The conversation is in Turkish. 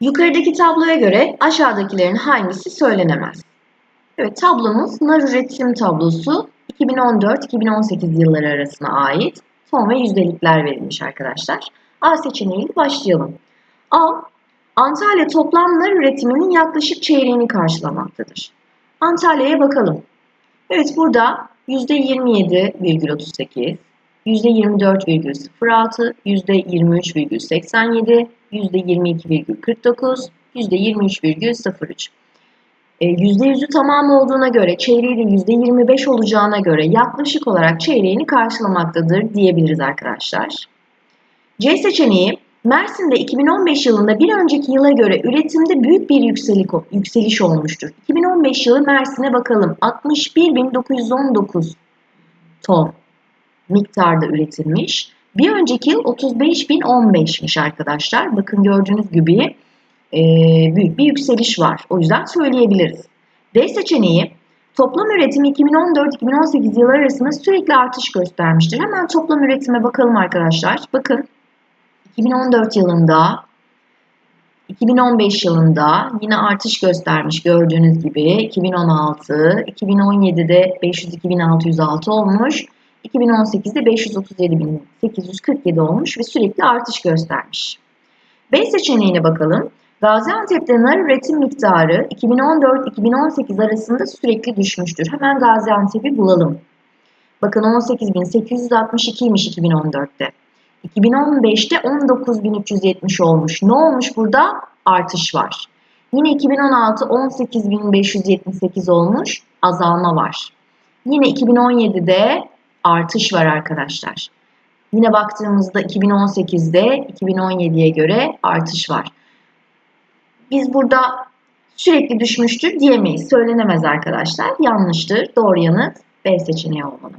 Yukarıdaki tabloya göre aşağıdakilerin hangisi söylenemez? Evet tablomuz nar üretim tablosu 2014-2018 yılları arasına ait son ve yüzdelikler verilmiş arkadaşlar. A seçeneğiyle başlayalım. A. Antalya toplam nar üretiminin yaklaşık çeyreğini karşılamaktadır. Antalya'ya bakalım. Evet burada %27,38, %24,06, %23,87, %22,49, %23,03. E, %100'ü tamam olduğuna göre, çeyreği de %25 olacağına göre yaklaşık olarak çeyreğini karşılamaktadır diyebiliriz arkadaşlar. C seçeneği Mersin'de 2015 yılında bir önceki yıla göre üretimde büyük bir yükseliş olmuştur. 2015 yılı Mersin'e bakalım. 61.919 ton miktarda üretilmiş. Bir önceki yıl 35.015'miş arkadaşlar. Bakın gördüğünüz gibi e, büyük bir yükseliş var. O yüzden söyleyebiliriz. D seçeneği toplam üretim 2014-2018 yılları arasında sürekli artış göstermiştir. Hemen toplam üretime bakalım arkadaşlar. Bakın 2014 yılında 2015 yılında yine artış göstermiş gördüğünüz gibi 2016, 2017'de 502.606 olmuş, 2018'de 537.847 olmuş ve sürekli artış göstermiş. B seçeneğine bakalım. Gaziantep'te nar üretim miktarı 2014-2018 arasında sürekli düşmüştür. Hemen Gaziantep'i bulalım. Bakın 18.862'ymiş 2014'te. 2015'te 19.370 olmuş. Ne olmuş burada? Artış var. Yine 2016 18.578 olmuş. Azalma var. Yine 2017'de artış var arkadaşlar. Yine baktığımızda 2018'de 2017'ye göre artış var. Biz burada sürekli düşmüştür diyemeyiz. Söylenemez arkadaşlar. Yanlıştır. Doğru yanıt B seçeneği olmalı.